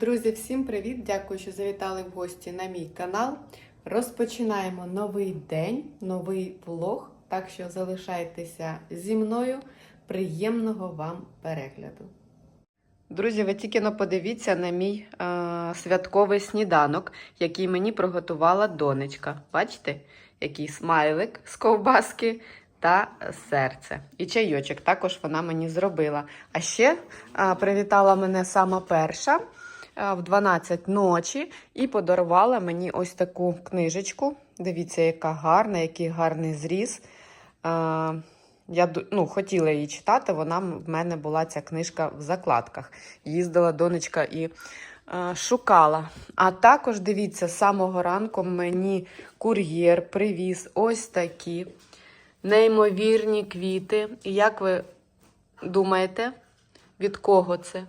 Друзі, всім привіт! Дякую, що завітали в гості на мій канал. Розпочинаємо новий день, новий влог. Так що залишайтеся зі мною. Приємного вам перегляду. Друзі, ви тільки но подивіться на мій е, святковий сніданок, який мені приготувала донечка. Бачите, який смайлик з ковбаски та серце. І чайочок також вона мені зробила. А ще е, привітала мене сама перша в 12 ночі і подарувала мені ось таку книжечку. Дивіться, яка гарна, який гарний зріз. Е, я ну, хотіла її читати, вона в мене була ця книжка в закладках. Їздила донечка і е, шукала. А також дивіться, з самого ранку мені кур'єр привіз ось такі неймовірні квіти. І як ви думаєте, від кого це?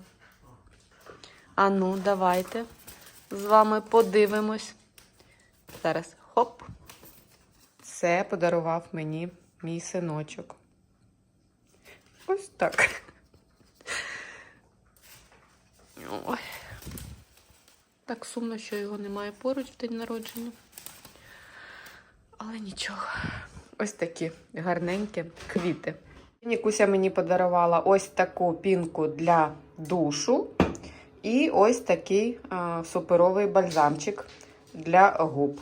А ну, давайте з вами подивимось. Зараз хоп. Це подарував мені мій синочок. Ось так. Ой. Так сумно, що його немає поруч в день народження. Але нічого. Ось такі гарненькі квіти. Нікуся мені подарувала ось таку пінку для душу. І ось такий суперовий бальзамчик для губ.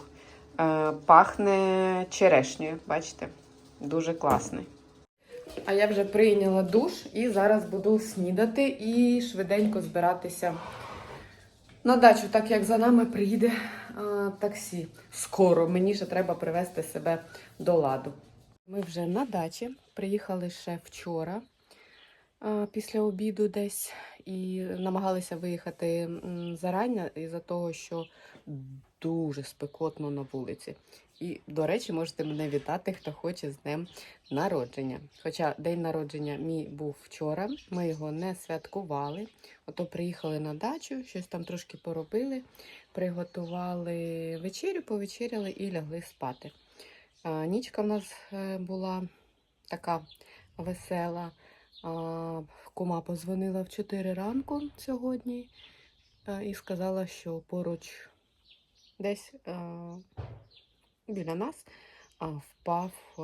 Е, пахне черешнею, бачите? Дуже класний. А я вже прийняла душ і зараз буду снідати і швиденько збиратися на дачу, так як за нами приїде е, таксі. Скоро мені ще треба привести себе до ладу. Ми вже на дачі. Приїхали ще вчора е, після обіду десь і намагалися виїхати зарання із-за того, що дуже спекотно на вулиці. І, до речі, можете мене вітати, хто хоче з днем народження. Хоча день народження мій був вчора, ми його не святкували. Ото приїхали на дачу, щось там трошки поробили, приготували вечерю, повечеряли і лягли спати. Нічка в нас е, була така весела. А, Кума позвонила в 4 ранку сьогодні е, і сказала, що поруч десь е, біля нас а, впав е,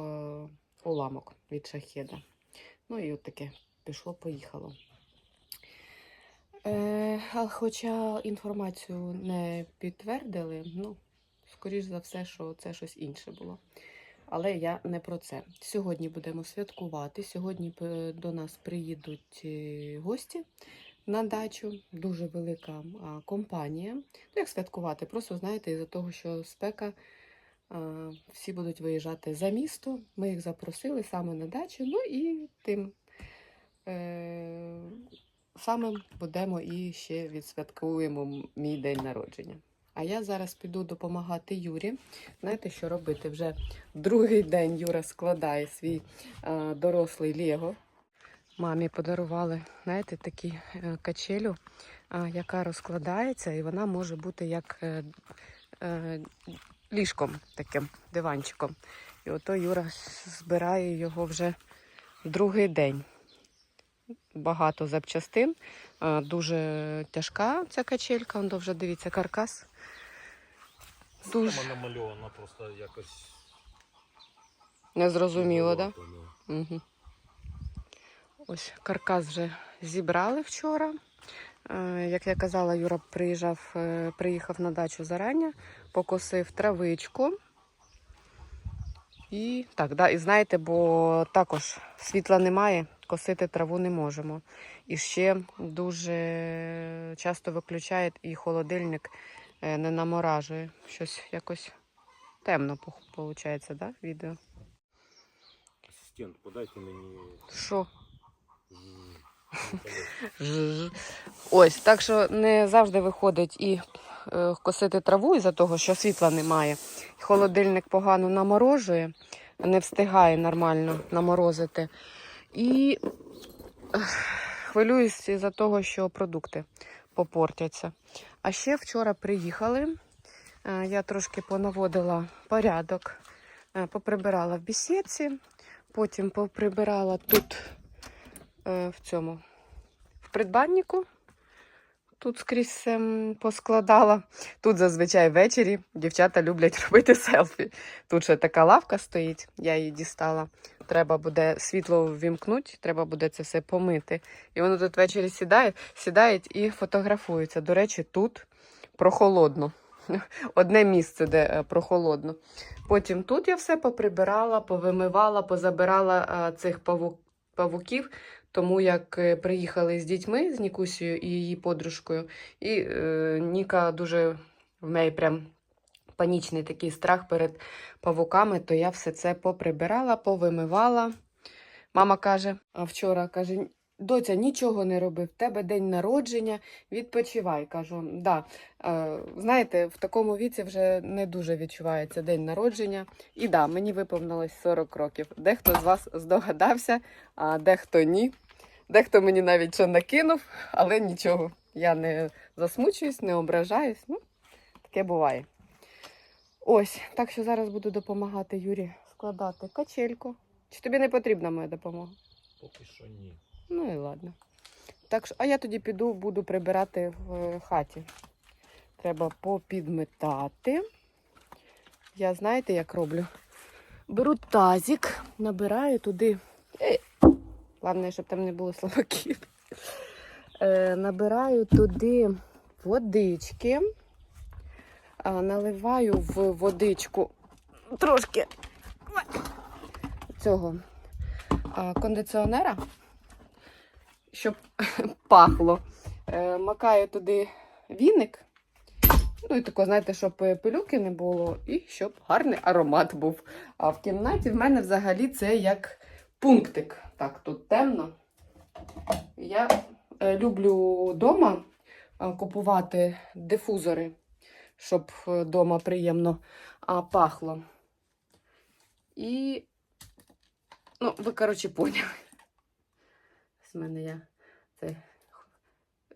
уламок від шахеда. Ну і от таке пішло-поїхало. Е, хоча інформацію не підтвердили, ну, скоріш за все, що це щось інше було. Але я не про це. Сьогодні будемо святкувати. Сьогодні до нас приїдуть е, гості на дачу. Дуже велика компанія. Ну, як святкувати? Просто знаєте, із-за того, що спека, всі будуть виїжджати за місто. Ми їх запросили саме на дачу. Ну і тим е, самим будемо і ще відсвяткуємо мій день народження. А я зараз піду допомагати Юрі. Знаєте, що робити? Вже другий день Юра складає свій е, дорослий Лего. Мамі подарували, знаєте, такі е, качелю, е, яка розкладається, і вона може бути як е, е, ліжком, таким диванчиком. І ото Юра збирає його вже другий день. Багато запчастин, дуже тяжка ця качелька, вже дивіться, каркас. Дуже Схема намальована просто якось. незрозуміло, так? Да? Угу. Ось каркас вже зібрали вчора. Е, Як я казала, Юра приїжджав, е, приїхав на дачу зарані, покосив травичку. І так, да, і знаєте, бо також світла немає, косити траву не можемо. І ще дуже часто виключає і холодильник не наморажує. Щось якось темно виходить, да, відео. Асистент, подайте мені. Що? Ось, так що не завжди виходить і е, косити траву із-за того, що світла немає. Холодильник погано наморожує, не встигає нормально наморозити. І хвилююсь із-за того, що продукти попортяться. А ще вчора приїхали. е, Я трошки понаводила порядок, е, поприбирала в бісідці, потім поприбирала тут е, в цьому в придбаннику. Тут скрізь поскладала. Тут зазвичай ввечері дівчата люблять робити селфі. Тут ще така лавка стоїть, я її дістала. Треба буде світло ввімкнути, треба буде це все помити. І воно тут ввечері сідає, сідають і фотографуються. До речі, тут прохолодно. Одне місце, де е, прохолодно. Потім тут я все поприбирала, повимивала, позабирала е, цих паву- павуків, тому як е, приїхали з дітьми, з Нікусією і її подружкою, і е, Ніка дуже в неї прям панічний такий страх перед павуками, то я все це поприбирала, повимивала. Мама каже, а вчора каже: доця, нічого не роби, в тебе день народження, відпочивай. Кажу, да. Е, знаєте, в такому віці вже не дуже відчувається день народження. І да, мені виповнилось 40 років. Дехто з вас здогадався, а дехто ні. Дехто мені навіть що накинув, але нічого. Я не засмучуюсь, не ображаюсь. Ну, таке буває. Ось, так що зараз буду допомагати Юрі складати качельку. Чи тобі не потрібна моя допомога? Поки що ні. Ну і ладно. Так що, а я тоді піду, буду прибирати в е, хаті. Треба попідметати. Я знаєте, як роблю? Беру тазик, набираю туди. Е, Головне, щоб там не було слабаків. Е, набираю туди водички, наливаю в водичку трошки цього кондиціонера щоб пахло. Е, макаю туди віник. Ну і тако, знаєте, щоб пилюки не було, і щоб гарний аромат був. А в кімнаті в мене взагалі це як пунктик. Так, тут темно. Я е, люблю вдома купувати дифузори, щоб вдома приємно пахло. І, ну, ви, коротше, поняли. З мене я це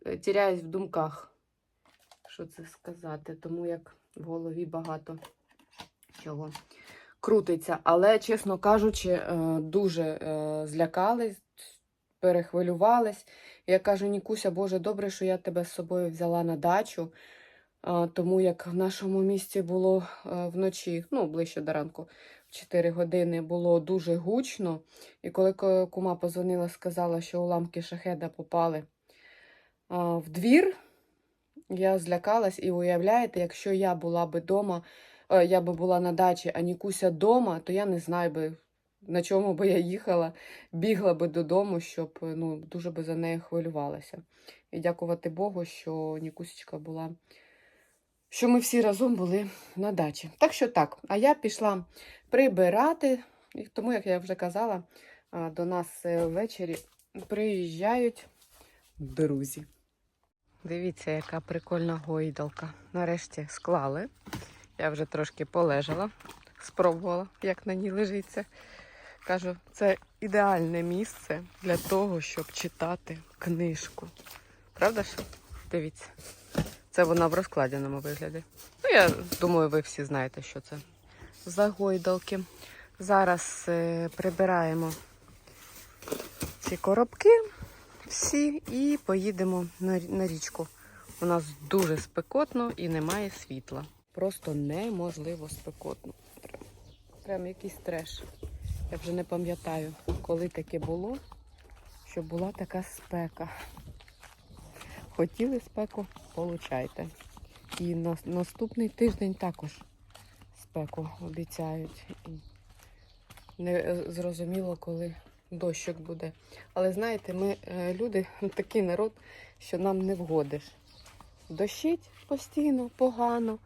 е, тіряюсь в думках, що це сказати, тому як в голові багато чого крутиться. Але, чесно кажучи, е, дуже е, злякались, перехвилювались. Я кажу, Нікуся, Боже, добре, що я тебе з собою взяла на дачу. Тому як в нашому місті було е, вночі, ну, ближче до ранку, в 4 години було дуже гучно. І коли кума позвонила, сказала, що уламки шахеда попали в двір, я злякалась і уявляєте, якщо я була би вдома, я би була на дачі, а Нікуся вдома, то я не знаю би, на чому би я їхала, бігла би додому, щоб ну, дуже би за нею хвилювалася. І дякувати Богу, що Нікусечка була, що ми всі разом були на дачі. Так що так, а я пішла прибирати, і тому, як я вже казала, до нас е, ввечері приїжджають друзі. Дивіться, яка прикольна гойдалка. Нарешті склали. Я вже трошки полежала, спробувала, як на ній лежиться. Кажу, це ідеальне місце для того, щоб читати книжку. Правда ж? Дивіться. Це вона в розкладеному вигляді. Ну, я думаю, ви всі знаєте, що це за гойдалки. Зараз е, прибираємо ці коробки всі і поїдемо на, на річку. У нас дуже спекотно і немає світла. Просто неможливо спекотно. Прям, якийсь треш. Я вже не пам'ятаю, коли таке було, що була така спека. Хотіли спеку, получайте. І на наступний тиждень також спеку обіцяють. Не зрозуміло, коли дощик буде. Але знаєте, ми е, люди такий народ, що нам не вгодиш. Дощить постійно, погано,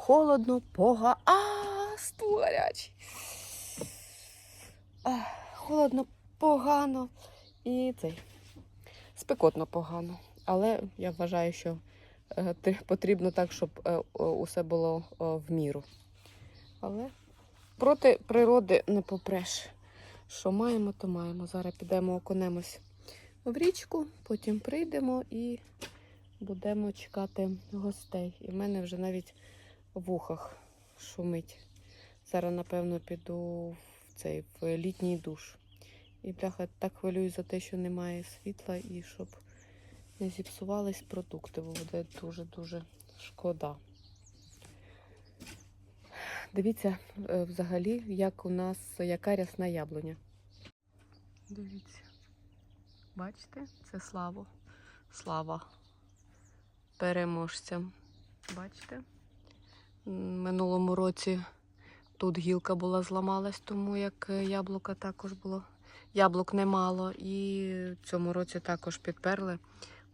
холодно, погано. А, стул гарячий. А, холодно, погано. І цей спекотно погано. Але я вважаю, що е, потрібно так, щоб е, усе було в міру. Але проти природи не попреш. Що маємо, то маємо. Зараз підемо окунемось в річку, потім прийдемо і будемо чекати гостей. І в мене вже навіть в вухах шумить. Зараз, напевно, піду в цей в літній душ. І бляха так хвилюю за те, що немає світла, і щоб не зіпсувались продукти, бо буде дуже-дуже шкода. Дивіться е, взагалі, як у нас яка рясна яблуня. Дивіться. Бачите, це слава. Слава переможцям. Бачите? Минулому році тут гілка була зламалась, тому як е, яблука також було. Яблук немало. І в цьому році також підперли,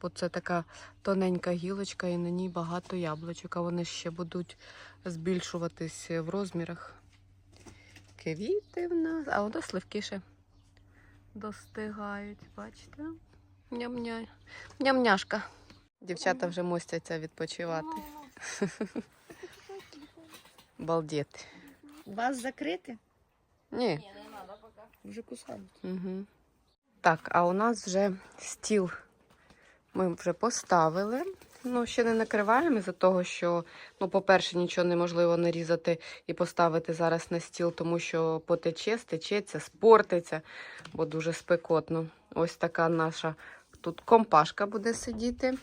бо це така тоненька гілочка і на ній багато яблучок, а вони ще будуть збільшуватись в розмірах. Квіти в нас, а воно сливки ще достигають, бачите? Ням-ня. Ням-няшка. Дівчата вже мостяться відпочивати. Балдіти. Вас закрити? Ні. Вже кусають. Угу. Так, а у нас вже стіл ми вже поставили. Ну, ще не накриваємо із-за того, що, ну, по-перше, нічого неможливо нарізати і поставити зараз на стіл, тому що потече, стечеться, спортиться, бо дуже спекотно. Ось така наша тут компашка буде сидіти.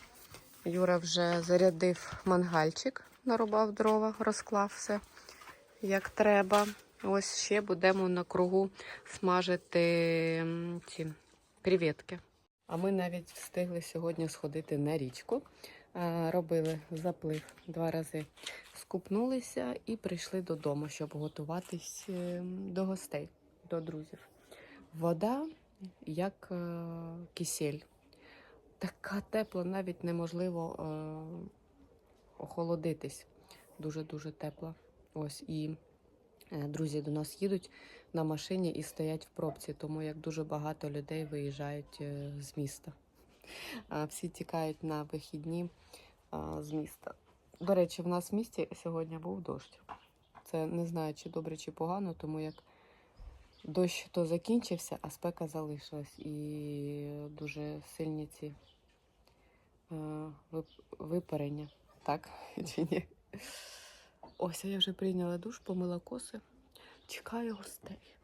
Юра вже зарядив мангальчик, нарубав дрова, розклав все як треба. Ось ще будемо на кругу смажити ці креветки. А ми навіть встигли сьогодні сходити на річку. Робили заплив два рази. Скупнулися і прийшли додому, щоб готуватись е, до гостей, до друзів. Вода як е, кисель. Така тепла, навіть неможливо е, охолодитись. Дуже-дуже тепла. Ось і е, друзі до нас їдуть на машині і стоять в пробці, тому як дуже багато людей виїжджають е, з міста. Всі тікають на вихідні з міста. До речі, в нас в місті сьогодні був дощ. Це не знаю, чи добре, чи погано, тому як дощ то закінчився, а спека залишилась. І дуже сильні ці е, вип- випарення. Так, чи ні? Ось я вже прийняла душ, помила коси. Чекаю гостей.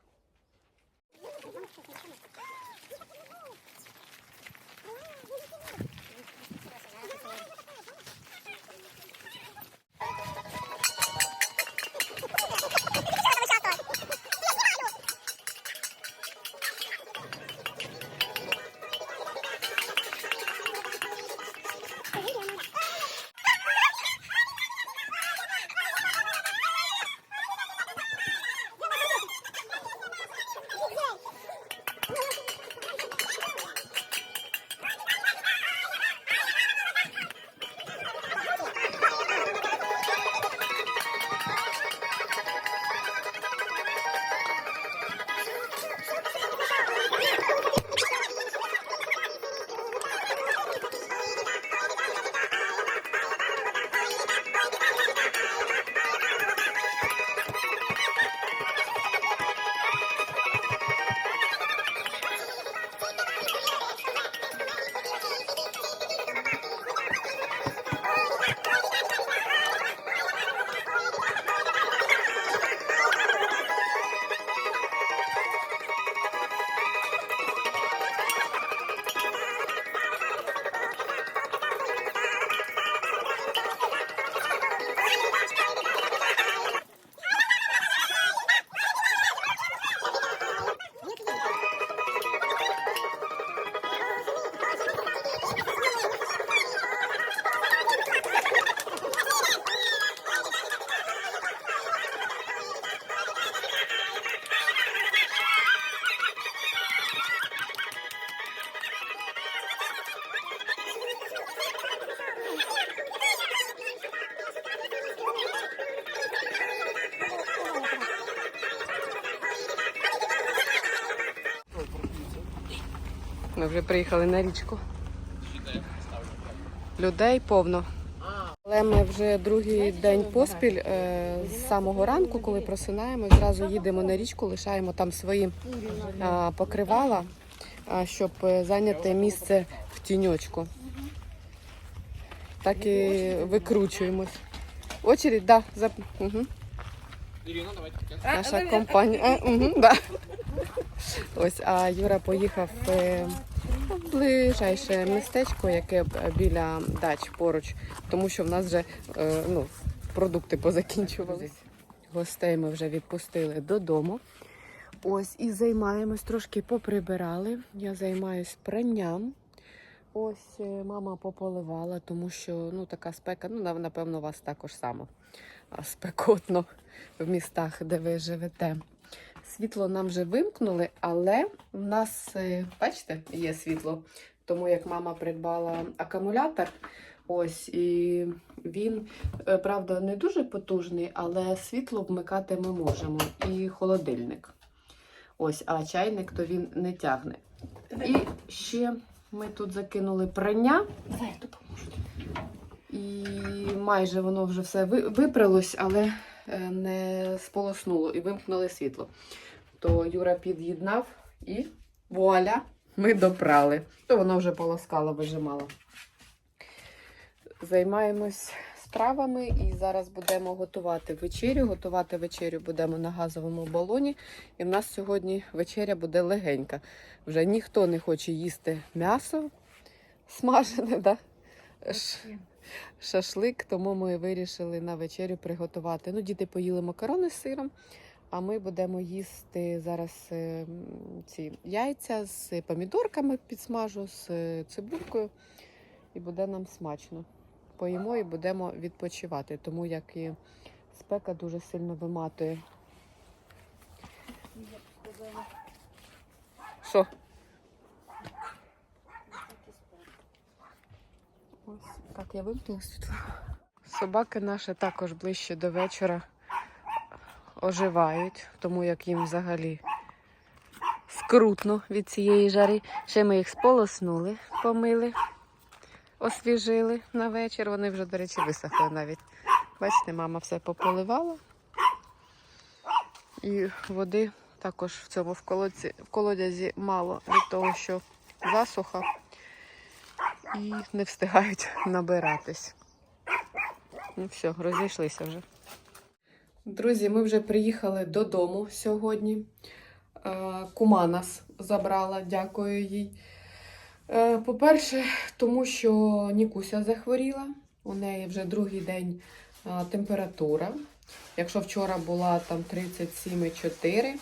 Ми вже приїхали на річку. Людей повно. Але ми вже другий день поспіль е, з самого ранку, коли просинаємо, зразу їдемо на річку, лишаємо там свої покривала, щоб е, зайняти місце в тіньочку. Так і викручуємось. Очередь, да, за... угу. Давайте. наша компанія. А, угу, да. Ось, а Юра поїхав е, ближайше містечко, яке біля дач поруч, тому що в нас вже е, ну, продукти позакінчувалися. Гостей ми вже відпустили додому. Ось і займаємось, трошки поприбирали. Я займаюсь пранням. Ось е, мама пополивала, тому що ну, така спека, ну, напевно, у вас також само спекотно в містах, де ви живете. Світло нам вже вимкнули, але в нас, е, бачите, є світло. Тому як мама придбала акумулятор, ось і він, е, правда, не дуже потужний, але світло вмикати ми можемо. І холодильник. Ось, а чайник то він не тягне. І ще ми тут закинули прання. Давай, я допоможу. І майже воно вже все ви- випралось, але не сполоснуло і вимкнули світло. То Юра під'єднав і вуаля, ми допрали. То воно вже полоскало, вижимало. Займаємось справами і зараз будемо готувати вечерю. Готувати вечерю будемо на газовому балоні. І в нас сьогодні вечеря буде легенька. Вже ніхто не хоче їсти м'ясо смажене, да? Шашлик, тому ми вирішили на вечерю приготувати. Ну, діти поїли макарони з сиром, а ми будемо їсти зараз е, ці яйця з помідорками підсмажу, з е, цибулькою. І буде нам смачно. Поїмо і будемо відпочивати, тому як і спека дуже сильно виматує. Що? Ось так я вимкнула світло. Собаки наші також ближче до вечора оживають, тому як їм взагалі скрутно від цієї жари. Ще ми їх сполоснули, помили, освіжили на вечір. Вони вже, до речі, висохли навіть. Бачите, мама все пополивала. І води також в цьому в колодязі, в колодязі мало від того, що засуха і не встигають набиратись. Ну все, розійшлися вже. Друзі, ми вже приїхали додому сьогодні. Е, Кума нас забрала, дякую їй. Е, По-перше, тому що Нікуся захворіла. У неї вже другий день е, температура. Якщо вчора була там 37,4.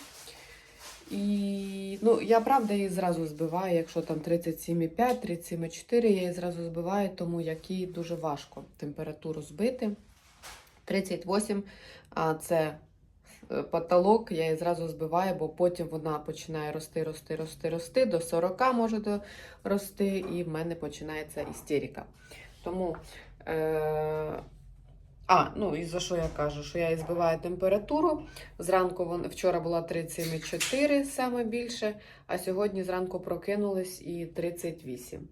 І ну, я правда її зразу збиваю, якщо там 37,5, 37,4, я її зразу збиваю, тому як їй дуже важко температуру збити. 38 а це е, потолок, я її зразу збиваю, бо потім вона починає рости, рости, рости, рости, до 40 може рости, і в мене починається істерика. Тому. Е- а, ну і за що я кажу? Що я їй збиваю температуру. Зранку вон, вчора була 37,4 саме більше, а сьогодні зранку прокинулись і 38.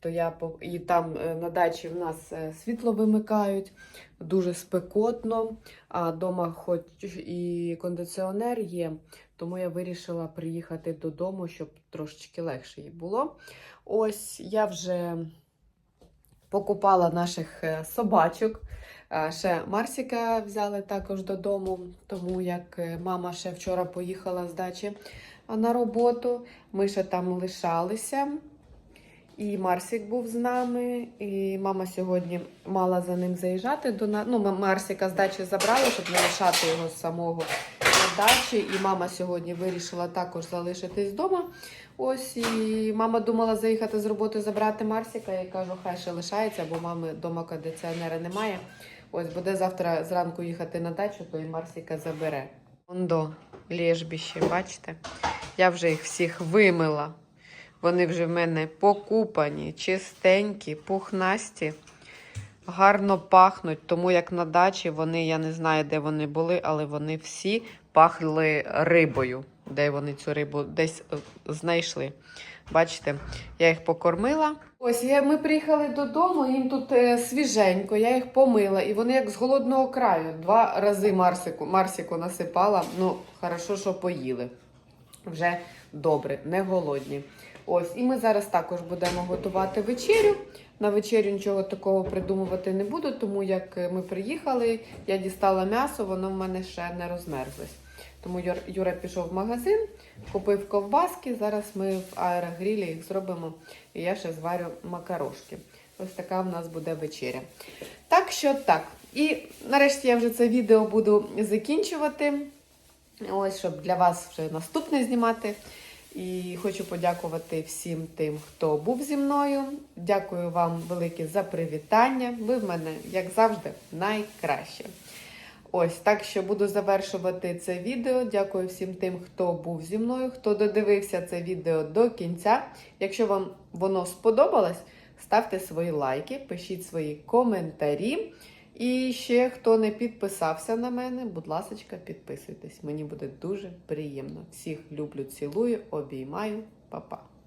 То я і там е, на дачі в нас е, світло вимикають, дуже спекотно, а вдома хоч і кондиціонер є, тому я вирішила приїхати додому, щоб трошечки легше їй було. Ось я вже покупала наших е, собачок. А Ще Марсіка взяли також додому, тому як е, мама ще вчора поїхала з дачі на роботу. Ми ще там лишалися. І Марсік був з нами, і мама сьогодні мала за ним заїжджати до нас. Ну, Марсіка з дачі забрали, щоб не лишати його самого на дачі. І мама сьогодні вирішила також залишитись вдома. Ось і мама думала заїхати з роботи забрати Марсіка. Я кажу, хай ще лишається, бо мами вдома кондиціонера немає. Ось буде завтра зранку їхати на дачу, то і Марсіка забере. Ондо, лежбище, бачите? Я вже їх всіх вимила. Вони вже в мене покупані, чистенькі, пухнасті, гарно пахнуть, тому як на дачі вони, я не знаю, де вони були, але вони всі пахли рибою. Де вони цю рибу десь е, знайшли. Бачите, я їх покормила. Ось я, ми приїхали додому, їм тут е, свіженько, я їх помила, і вони як з голодного краю. Два рази Марсику, Марсику насипала. Ну, хорошо, що поїли. Вже добре, не голодні. Ось, і ми зараз також будемо готувати вечерю. На вечерю нічого такого придумувати не буду, тому як ми приїхали, я дістала м'ясо, воно в мене ще не розмерзлось. Тому Юр- Юра пішов в магазин, купив ковбаски. Зараз ми в аерогрілі їх зробимо. І я ще зварю макарошки. Ось така в нас буде вечеря. Так що так. І нарешті я вже це відео буду закінчувати. Ось, щоб для вас вже наступне знімати. І хочу подякувати всім тим, хто був зі мною. Дякую вам велике за привітання. Ви в мене, як завжди, найкраще. Ось так що буду завершувати це відео. Дякую всім тим, хто був зі мною, хто додивився це відео до кінця. Якщо вам воно сподобалось, ставте свої лайки, пишіть свої коментарі. І ще хто не підписався на мене, будь ласка, підписуйтесь. Мені буде дуже приємно. Всіх люблю, цілую, обіймаю, Па-па.